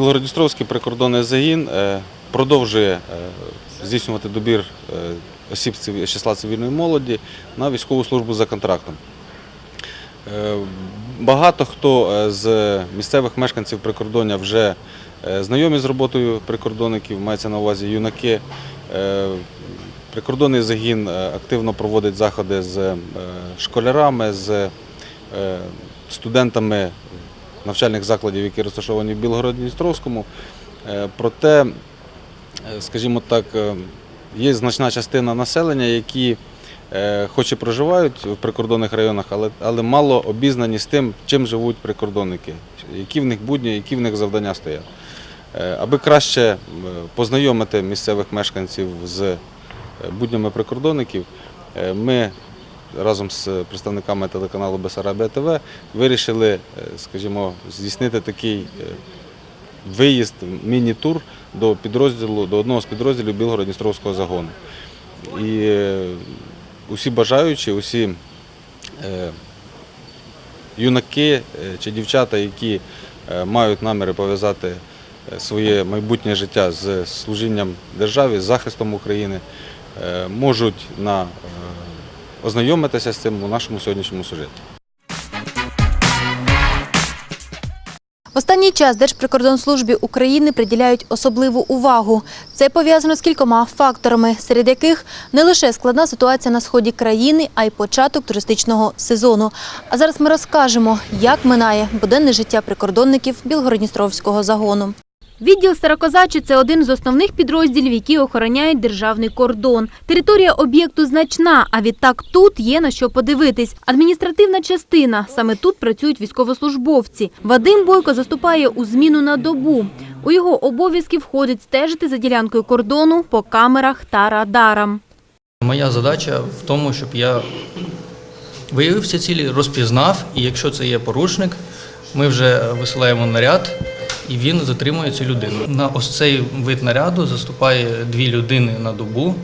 Білгородністровський прикордонний загін е, продовжує е, здійснювати добір е, осіб з числа цивільної молоді на військову службу за контрактом. Багато хто з місцевих мешканців прикордоння вже знайомі з роботою прикордонників, мається на увазі юнаки. Прикордонний загін активно проводить заходи з школярами, з студентами навчальних закладів, які розташовані в Білгород-Дністровському. Е, Проте, е, скажімо так, е, є значна частина населення, які хоч і проживають в прикордонних районах, але, але мало обізнані з тим, чим живуть прикордонники, які в них будні, які в них завдання стоять. Аби краще познайомити місцевих мешканців з буднями прикордонників, ми разом з представниками телеканалу Бесарабія ТВ вирішили, е, скажімо, здійснити такий е, виїзд, міні-тур до підрозділу, до одного з підрозділів Білгород-Дністровського загону. І е, усі бажаючі, усі е, юнаки е, чи дівчата, які е, мають наміри пов'язати е, своє майбутнє життя з служінням державі, з захистом України, е, можуть на, е, ознайомитися з цим у нашому сьогоднішньому сюжеті. Останній час Держприкордонслужбі України приділяють особливу увагу. Це пов'язано з кількома факторами, серед яких не лише складна ситуація на сході країни, а й початок туристичного сезону. А зараз ми розкажемо, як минає буденне життя прикордонників Білгородністровського загону. Відділ Старокозачі – це один з основних підрозділів, які охороняють державний кордон. Територія об'єкту значна, а відтак тут є на що подивитись. Адміністративна частина. Саме тут працюють військовослужбовці. Вадим Бойко заступає у зміну на добу. У його обов'язки входить стежити за ділянкою кордону по камерах та радарам. Моя задача в тому, щоб я виявив всі цілі, розпізнав, і якщо це є порушник, ми вже висилаємо наряд, і він затримує цю людину. На ось цей вид наряду заступає дві людини на добу,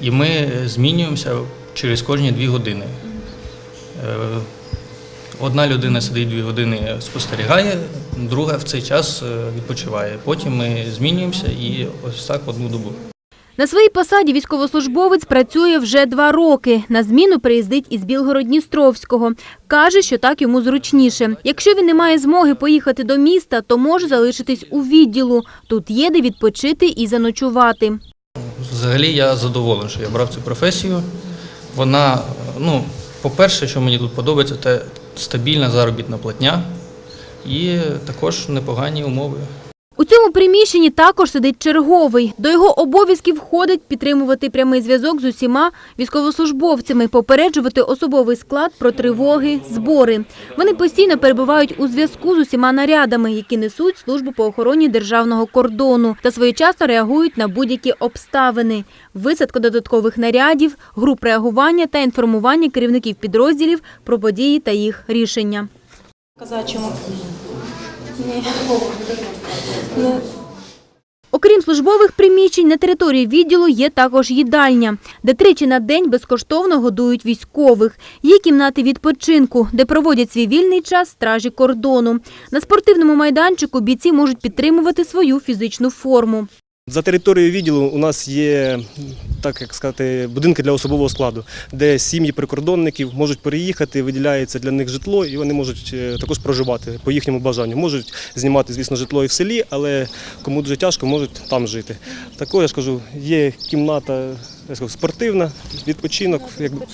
і ми змінюємося через кожні дві години. Е, Одна людина сидить дві години, спостерігає, друга в цей час е, відпочиває. Потім ми змінюємося і ось так одну добу. На своїй посаді військовослужбовець працює вже два роки. На зміну приїздить із Білгород-Дністровського. Каже, що так йому зручніше. Якщо він не має змоги поїхати до міста, то може залишитись у відділу. Тут є де відпочити і заночувати. Взагалі я задоволений, що я брав цю професію. Вона, ну, по-перше, що мені тут подобається, це стабільна заробітна платня і також непогані умови. У цьому приміщенні також сидить черговий. До його обов'язків входить підтримувати прямий зв'язок з усіма військовослужбовцями, попереджувати особовий склад про тривоги, збори. Вони постійно перебувають у зв'язку з усіма нарядами, які несуть службу по охороні державного кордону та своєчасно реагують на будь-які обставини. Висадка додаткових нарядів, груп реагування та інформування керівників підрозділів про події та їх рішення. Окрім службових приміщень, на території відділу є також їдальня, де тричі на день безкоштовно годують військових. Є кімнати відпочинку, де проводять свій вільний час стражі кордону. На спортивному майданчику бійці можуть підтримувати свою фізичну форму. За територією відділу у нас є, так як сказати, будинки для особового складу, де сім'ї прикордонників можуть переїхати, виділяється для них житло, і вони можуть е, також проживати по їхньому бажанню. Можуть знімати, звісно, житло і в селі, але кому дуже тяжко, можуть там жити. Також я ж кажу, є кімната я скажу, спортивна, відпочинок. Якби,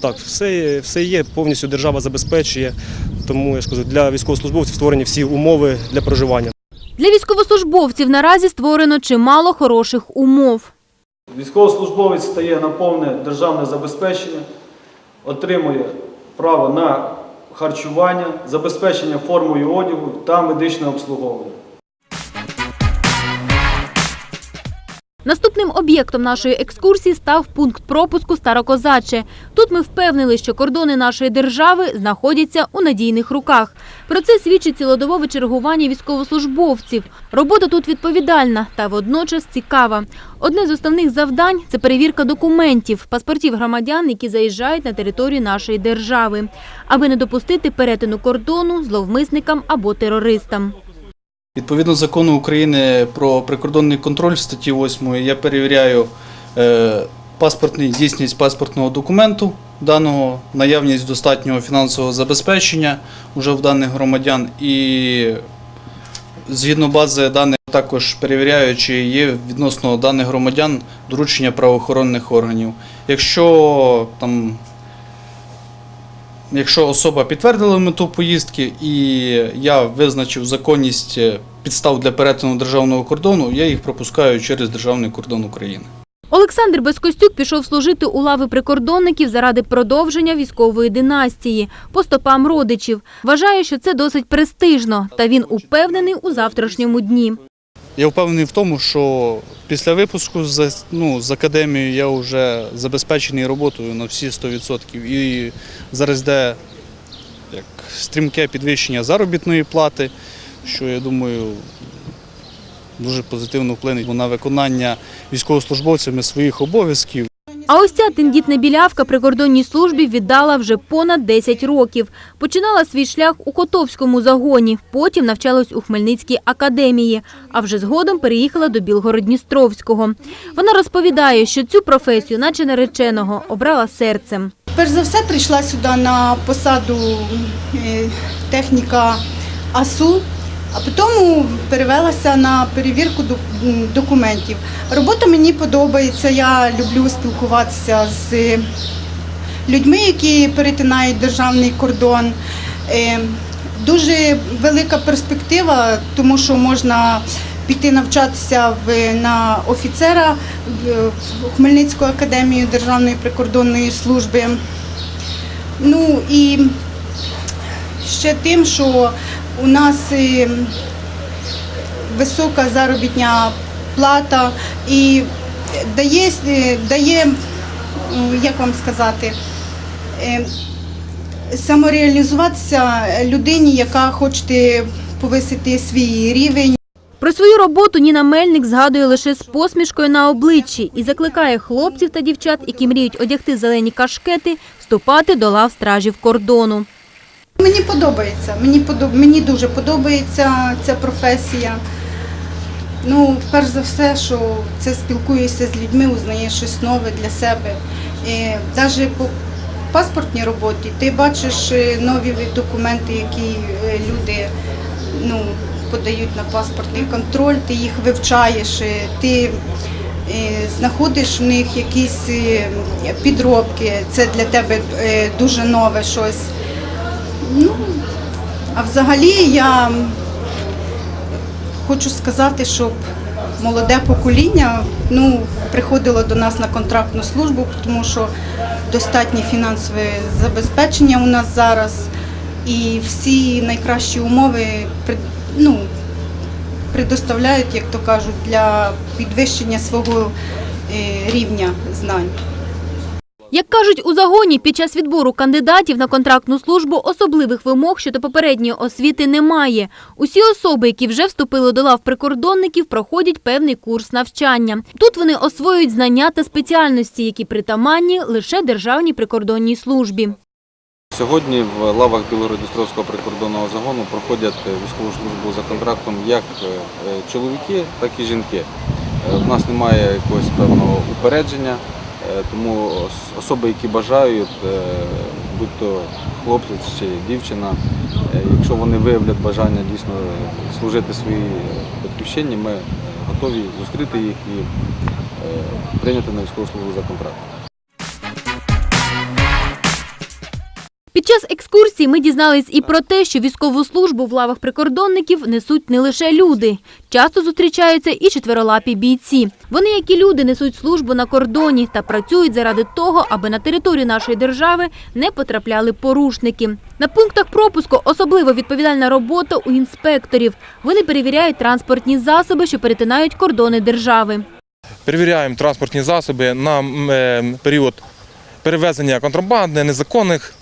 так, все, є- все є, повністю держава забезпечує. Тому я ж кажу, для військовослужбовців створені всі умови для проживання. Для військовослужбовців наразі створено чимало хороших умов. Військовослужбовець стає на повне державне забезпечення, отримує право на харчування, забезпечення формою одягу та медичне обслуговування. Наступним об'єктом нашої екскурсії став пункт пропуску Старокозаче. Тут ми впевнили, що кордони нашої держави знаходяться у надійних руках. Про це свідчить цілодобове чергування військовослужбовців. Робота тут відповідальна та водночас цікава. Одне з основних завдань це перевірка документів, паспортів громадян, які заїжджають на територію нашої держави, аби не допустити перетину кордону зловмисникам або терористам. Відповідно закону України про прикордонний контроль статті 8 я перевіряю е, паспортний дійсність паспортного документу даного, наявність достатнього фінансового забезпечення уже в даних громадян і згідно бази даних також перевіряю, чи є відносно даних громадян доручення правоохоронних органів. Якщо там Якщо особа підтвердила мету поїздки і я визначив законність е, підстав для перетину державного кордону, я їх пропускаю через державний кордон України. Олександр Безкостюк пішов служити у лави прикордонників заради продовження військової династії по стопам родичів. Вважає, що це досить престижно, та він упевнений у завтрашньому дні. Я впевнений в тому, що після випуску з, ну, з академії я вже забезпечений роботою на всі 100%. І зараз йде як стрімке підвищення заробітної плати, що я думаю дуже позитивно вплине на виконання військовослужбовцями своїх обов'язків. А ось ця тендітна білявка прикордонній службі віддала вже понад 10 років. Починала свій шлях у Котовському загоні, потім навчалась у Хмельницькій академії, а вже згодом переїхала до Білгород-Дністровського. Вона розповідає, що цю професію, наче нареченого, обрала серцем. Перш за все прийшла сюди на посаду е, техніка АСУ, а потім перевелася на перевірку документів. Робота мені подобається, я люблю спілкуватися з людьми, які перетинають державний кордон. Е, Дуже велика перспектива, тому що можна піти навчатися на офіцера в в Хмельницьку академію Державної прикордонної служби. Ну і ще тим, що у нас е, висока заробітня плата і дає, е, дає як вам сказати, е, самореалізуватися людині, яка хоче повисити свій рівень. Про свою роботу Ніна Мельник згадує лише з посмішкою на обличчі і закликає хлопців та дівчат, які мріють одягти зелені кашкети, вступати до лав стражів кордону. Мені подобається, мені, подоб... мені дуже подобається ця професія. Ну, перш за все, що це спілкуєшся з людьми, узнаєш щось нове для себе. Навіть по паспортній роботі ти бачиш е, нові документи, які е, люди ну, подають на паспортний контроль, ти їх вивчаєш, е, ти знаходиш в них якісь підробки. Це для тебе дуже нове щось. Ну, а взагалі я хочу сказати, щоб молоде покоління ну, приходило до нас на контрактну службу, тому що достатнє фінансове забезпечення у нас зараз і всі найкращі умови ну, предоставляють, як то кажуть, для підвищення свого е, рівня знань. Як кажуть у загоні, під час відбору кандидатів на контрактну службу особливих вимог щодо попередньої освіти немає. Усі особи, які вже вступили до лав прикордонників, проходять певний курс навчання. Тут вони освоюють знання та спеціальності, які притаманні лише державній прикордонній службі. Сьогодні в лавах Білгород-Дністровського прикордонного загону проходять е, військову службу за контрактом як е, е, чоловіки, так і жінки. У нас немає якогось певного упередження, е, тому особи, які бажають, е, будь то хлопець чи дівчина, е, якщо вони виявлять бажання дійсно е, служити своїй батьківщині, ми е, готові зустріти їх і е, прийняти на військову службу за контрактом. Під час екскурсії ми дізнались і про те, що військову службу в лавах прикордонників несуть не лише люди. Часто зустрічаються і четверолапі бійці. Вони, як і люди, несуть службу на кордоні та працюють заради того, аби на територію нашої держави не потрапляли порушники. На пунктах пропуску особливо відповідальна робота у інспекторів. Вони перевіряють транспортні засоби, що перетинають кордони держави. перевіряємо транспортні засоби на е, період перевезення контрабанди, незаконних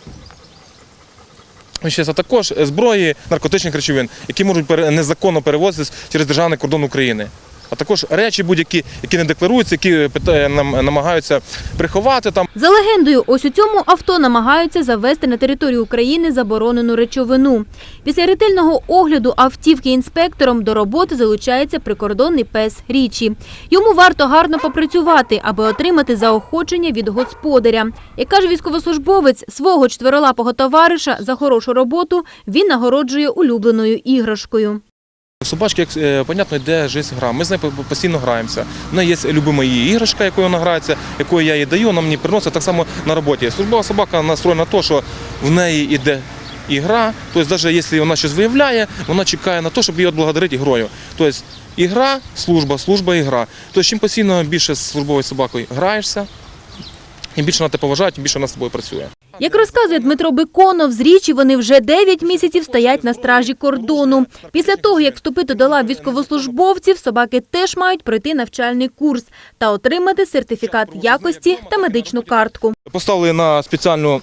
веществ, а також зброї, наркотичних речовин, які можуть незаконно перевозитись через державний кордон України. А також речі будь-які, які не декларуються, які питає, нам намагаються приховати там. За легендою, ось у цьому авто намагаються завести на територію України заборонену речовину. Після ретельного огляду автівки інспектором до роботи залучається прикордонний пес Річі. Йому варто гарно попрацювати, аби отримати заохочення від господаря. Як каже військовослужбовець, свого чотирилапого товариша за хорошу роботу він нагороджує улюбленою іграшкою. У собачки, як е, понятно, йде життя гра. Ми з нею постійно граємося. У неї є любима її іграшка, якою вона грається, якою я їй даю, вона мені приносить так само на роботі. Службова собака настроєна на те, що в неї йде ігра. Тобто, навіть якщо вона щось виявляє, вона чекає на те, щоб її відблагодарити ігрою. Тобто, ігра, служба, служба, ігра. Тобто, чим постійно більше з службовою собакою граєшся, тим більше вона тебе поважає, тим більше вона з тобою працює. Як розказує Дмитро Беконов, з річі вони вже 9 місяців стоять на стражі кордону. Після того, як вступити до лав військовослужбовців, собаки теж мають пройти навчальний курс та отримати сертифікат якості та медичну картку. Поставили на спеціальну.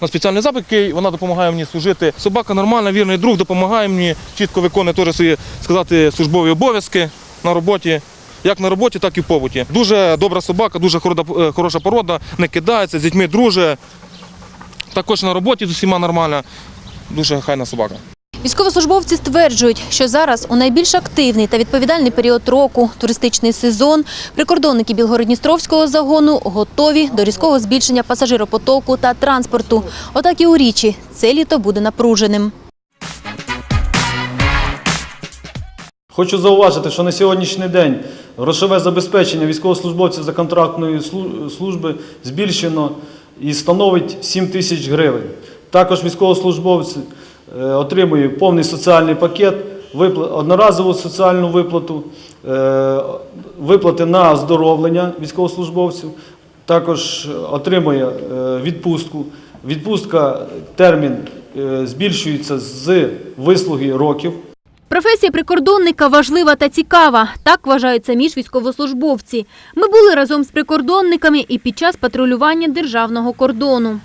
На спеціальний запит, який вона допомагає мені служити. Собака нормальна, вірний друг, допомагає мені, чітко виконує теж свої сказати, службові обов'язки на роботі. Як на роботі, так і в побуті. Дуже добра собака, дуже е, хороша порода, не кидається, з дітьми друже. Також на роботі з усіма нормальна. Дуже хайна собака. Військовослужбовці стверджують, що зараз у найбільш активний та відповідальний період року туристичний сезон прикордонники Білгородністровського загону готові до різкого збільшення пасажиропотоку та транспорту. Отак і у річі це літо буде напруженим. Хочу зауважити, що на сьогоднішній день грошове забезпечення військовослужбовців за контрактної служби збільшено і становить 7 тисяч гривень. Також військовослужбовці е, отримують повний соціальний пакет, одноразову соціальну виплату, е, виплати на оздоровлення військовослужбовців, також отримує е, відпустку. Відпустка термін збільшується з вислуги років. Професія прикордонника важлива та цікава. Так вважають самі ж військовослужбовці. Ми були разом з прикордонниками і під час патрулювання державного кордону.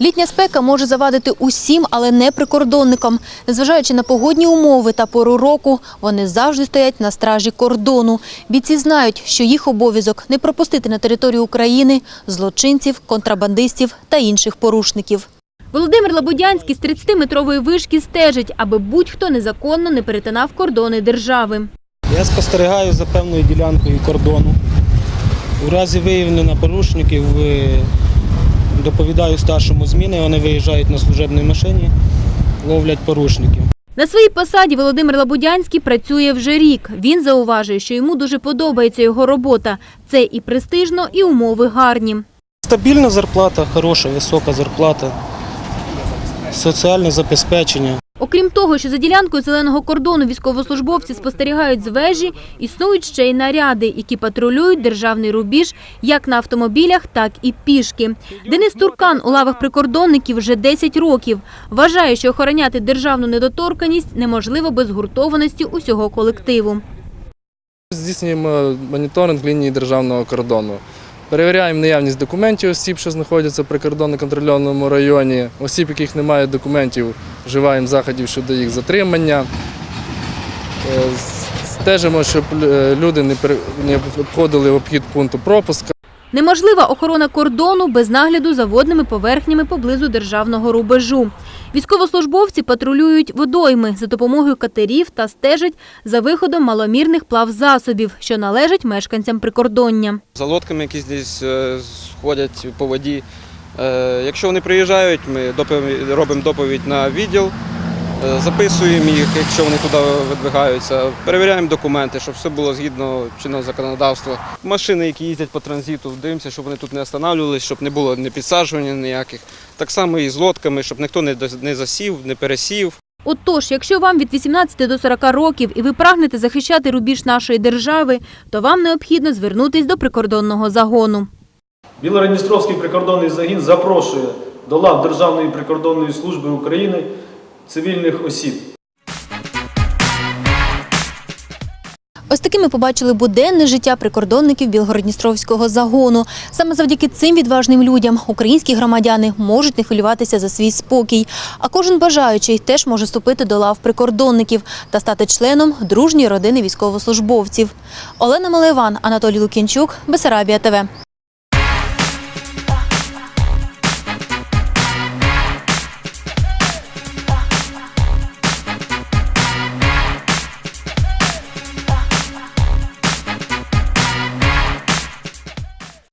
Літня спека може завадити усім, але не прикордонникам. Незважаючи на погодні умови та пору року, вони завжди стоять на стражі кордону. Бійці знають, що їх обов'язок не пропустити на територію України злочинців, контрабандистів та інших порушників. Володимир Лабудянський з 30-метрової вишки стежить, аби будь-хто незаконно не перетинав кордони держави. Я спостерігаю за певною ділянкою кордону. У разі виявлення порушників е, доповідаю старшому зміни, вони виїжджають на служебній машині, ловлять порушників. На своїй посаді Володимир Лабудянський працює вже рік. Він зауважує, що йому дуже подобається його робота. Це і престижно, і умови гарні. Стабільна зарплата, хороша, висока зарплата, соціальне забезпечення. Окрім того, що за ділянкою зеленого кордону військовослужбовці спостерігають з вежі, існують ще й наряди, які патрулюють державний рубіж як на автомобілях, так і пішки. Денис Туркан у лавах прикордонників вже 10 років. Вважає, що охороняти державну недоторканість неможливо без гуртованості усього колективу. Здійснюємо моніторинг лінії державного кордону. Перевіряємо наявність документів осіб, що знаходяться в прикордонно-контрольованому районі. Осіб, яких немає документів, вживаємо заходів щодо їх затримання. Е, Стежимо, щоб е, люди не обходили обхід пункту пропуска. Неможлива охорона кордону без нагляду за водними поверхнями поблизу державного рубежу. Військовослужбовці патрулюють водойми за допомогою катерів та стежать за виходом маломірних плавзасобів, що належать мешканцям прикордоння. За лодками якісь десь е, ходять по воді. Е, Якщо вони приїжджають, ми робимо доповідь на відділ, записуємо їх, якщо вони туди видвигаються, перевіряємо документи, щоб все було згідно чинного законодавства. Машини, які їздять по транзиту, дивимося, щоб вони тут не останавливалися, щоб не було не підсаджування ніяких. Так само і з лодками, щоб ніхто не засів, не пересів. Отож, якщо вам від 18 до 40 років і ви прагнете захищати рубіж нашої держави, то вам необхідно звернутись до прикордонного загону. Білородністровський прикордонний загін запрошує до лав Державної прикордонної служби України цивільних осіб. Ось такими побачили буденне життя прикордонників Білгородністровського загону. Саме завдяки цим відважним людям українські громадяни можуть не хвилюватися за свій спокій. А кожен бажаючий теж може ступити до лав прикордонників та стати членом дружньої родини військовослужбовців. Олена Малеван, Анатолій Лукінчук, Бесарабія ТВ.